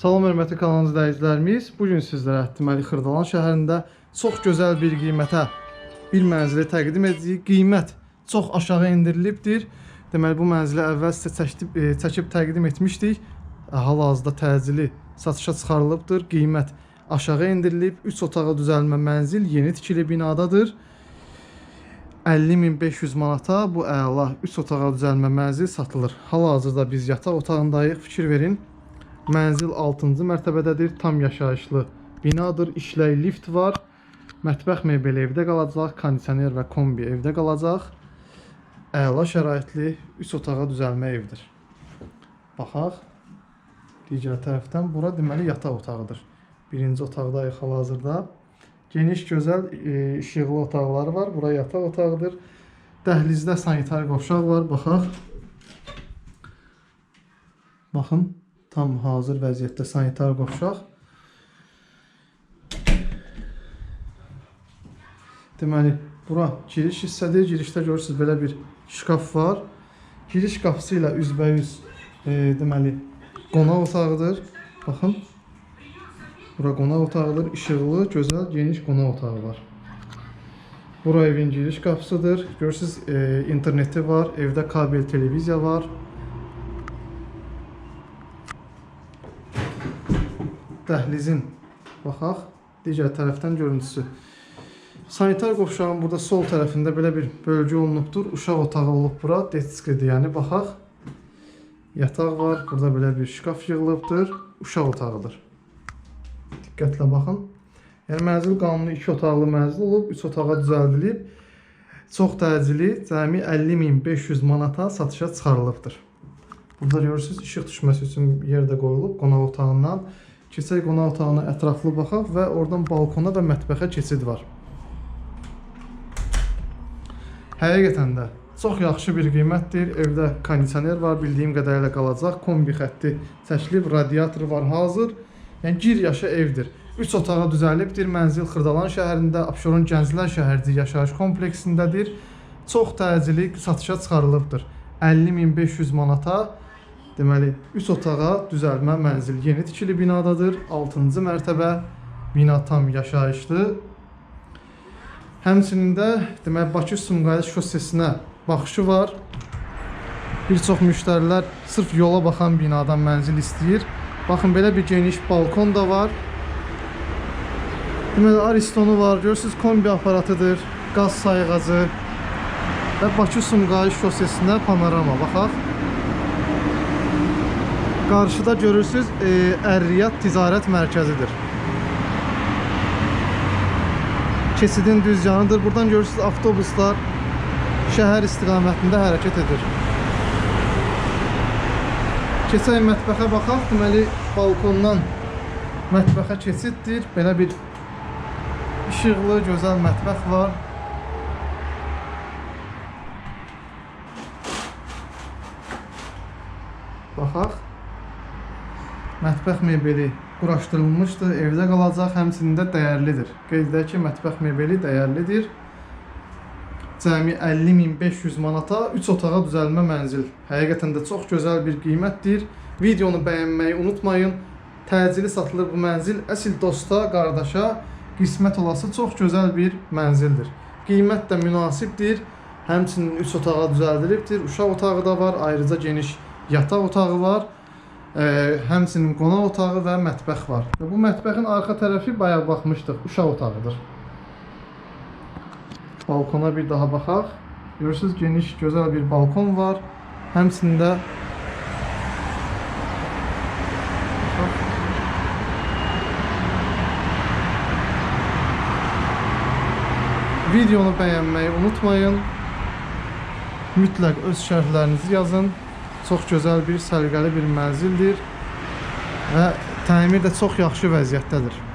Salam hörmətli kanal izləyicilərimiz. Bu gün sizlərə deməli Xırdalan şəhərində çox gözəl bir qiymətə bir mənzili təqdim edirik. Qiymət çox aşağı endirilibdir. Deməli bu mənzili əvvəl sizə çəkib, e, çəkib təqdim etmişdik. Hal-hazırda təcili satışa çıxarılıbdır. Qiymət aşağı endirilib. 3 otağa düzəlmə mənzil yeni tikili binadadır. 50.500 manata bu əla 3 otağa düzəlmə mənzil satılır. Hal-hazırda biz yataq otağındayıq. Fikir verin. Mənzil 6-cı mərtəbədədir. Tam yaşayışlı binadır. İşlək lift var. Mətbəx mebeli evdə qalacaq. Kondisioner və kombi evdə qalacaq. Əla şəraitli 3 otağa düzəlmə evdir. Baxaq. Digər tərəfdən bura deməli yataq otağıdır. Birinci otaqdayıq hal-hazırda. Geniş, gözəl e, işıqlı otaqları var. Bura yataq otağıdır. Dəhlizdə sanitar qovşaq var. Baxaq. Baxın, tam hazır vəziyyətdə sanitar qovşaq. Deməli, bura giriş hissədir. Girişdə görürsüz belə bir şkaf var. Giriş qapısı ilə üzbəyüz e, deməli qonaq otağıdır. Baxın. Bura qonaq otağıdır. İşıqlı, gözəl, geniş qonaq otağı var. Bura evin giriş qapısıdır. Görürsüz, e, interneti var, evdə kabel televiziya var. Dəhlizin baxaq, digər tərəfdən görüntüsü. Sanitar qovşağın burada sol tərəfində belə bir bölgü olunubdur. Uşaq otağı olub bura, detskidir, yəni baxaq. Yataq var, burada belə bir şkaf yığılıbdır. Uşaq otağıdır. Diqqətlə baxın. Yəni mənzil qanuni 2 otaqlı mənzil olub, 3 otağa düzəldilib. Çox təcili cəmi 50500 manata satışa çıxarılıbdır. Burada görürsüz işıq düşməsi üçün yer də qoyulub qonaq otağından. Keçək qonaq otağına ətraflı baxaq və oradan balkona və mətbəxə keçid var. Həqiqətən də çox yaxşı bir qiymətdir. Evdə kondisioner var, bildiyim qədərilə qalacaq. Kombi xətti çəkilib, radiator var hazır. Yəni gir yaşa evdir. 3 otağa düzəlibdir. Mənzil Xırdalan şəhərində, Abşeron Gənclər şəhərci yaşayış kompleksindədir. Çox təcili satışa çıxarılıbdır. 50500 manata deməli 3 otağa düzəlmə mənzil yeni tikili binadadır. 6-cı mərtəbə bina tam yaşayışlı. Həmçinin də deməli Bakı Sumqayıt şossesinə baxışı var. Bir çox müştərilər sırf yola baxan binadan mənzil istəyir. Baxın belə bir geniş balkon da var. Deməli Aristonu var. Görürsüz kombi aparatıdır. Qaz sayğacı və Bakı Sumqayıt şossesinə panorama baxaq. Qarşıda görürsüz e, Ər-Riyad Ticarət Mərkəzidir. Keçidin düz yanıdır. Buradan görürsüz avtobuslar şəhər istiqamətində hərəkət edir. Keçək mətbəxə baxaq. Deməli balkondan mətbəxə keçiddir. Belə bir işıqlı, gözəl mətbəx var. Baxaq. Mətbəx mebeli quraşdırılmışdır, evdə qalacaq, həmçinin də dəyərlidir. Qeyd edək ki, mətbəx mebeli dəyərlidir. Cəmi 50500 manata 3 otağa düzəlmə mənzil. Həqiqətən də çox gözəl bir qiymətdir. Videonu bəyənməyi unutmayın. Təcili satılır bu mənzil. Əsl dosta, qardaşa qismət olası çox gözəl bir mənzildir. Qiymət də münasibdir. Həmçinin 3 otağa düzəldilibdir. Uşaq otağı da var, ayrıca geniş yataq otağı var. Ə, həmçinin qonaq otağı və mətbəx var. Bu mətbəxin arxa tərəfi bayaq baxmışdıq, uşaq otağıdır. Balkona bir daha baxaq. Görürsüz geniş, gözəl bir balkon var. Həmçinin də Videonu bəyənməyi unutmayın. Mütləq öz şərhlərinizi yazın. Çox gözəl bir, səliqəli bir mənzildir və təmir də çox yaxşı vəziyyətdədir.